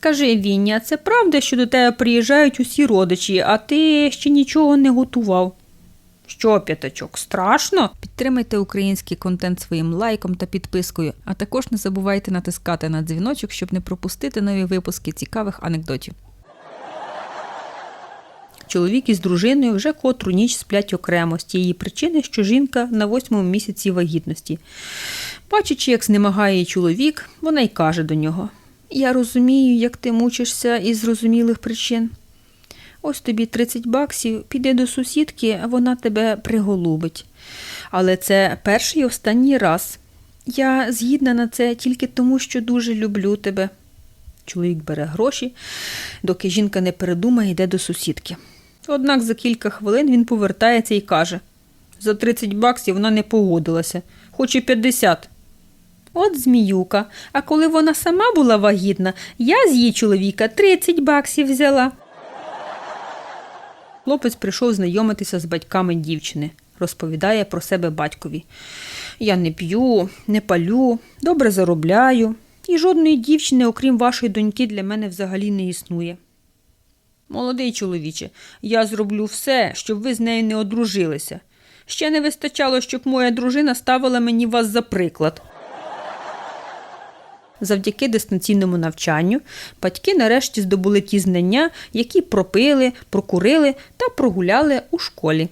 Скажи, Вінні, а це правда, що до тебе приїжджають усі родичі, а ти ще нічого не готував? Що, п'ятачок, страшно? Підтримайте український контент своїм лайком та підпискою, а також не забувайте натискати на дзвіночок, щоб не пропустити нові випуски цікавих анекдотів. Чоловік із дружиною вже котру ніч сплять окремо з тієї причини, що жінка на восьмому місяці вагітності. Бачачи, як знемагає її чоловік, вона й каже до нього: Я розумію, як ти мучишся із зрозумілих причин. Ось тобі 30 баксів, піди до сусідки, вона тебе приголубить. Але це перший і останній раз. Я згідна на це тільки тому, що дуже люблю тебе. Чоловік бере гроші, доки жінка не передумає, йде до сусідки. Однак за кілька хвилин він повертається і каже: за 30 баксів вона не погодилася, хоч і 50. От зміюка. А коли вона сама була вагітна, я з її чоловіка 30 баксів взяла. Хлопець прийшов знайомитися з батьками дівчини, розповідає про себе батькові. Я не п'ю, не палю, добре заробляю, і жодної дівчини, окрім вашої доньки, для мене взагалі не існує. Молодий чоловіче, я зроблю все, щоб ви з нею не одружилися. Ще не вистачало, щоб моя дружина ставила мені вас за приклад. Завдяки дистанційному навчанню батьки нарешті здобули ті знання, які пропили, прокурили та прогуляли у школі.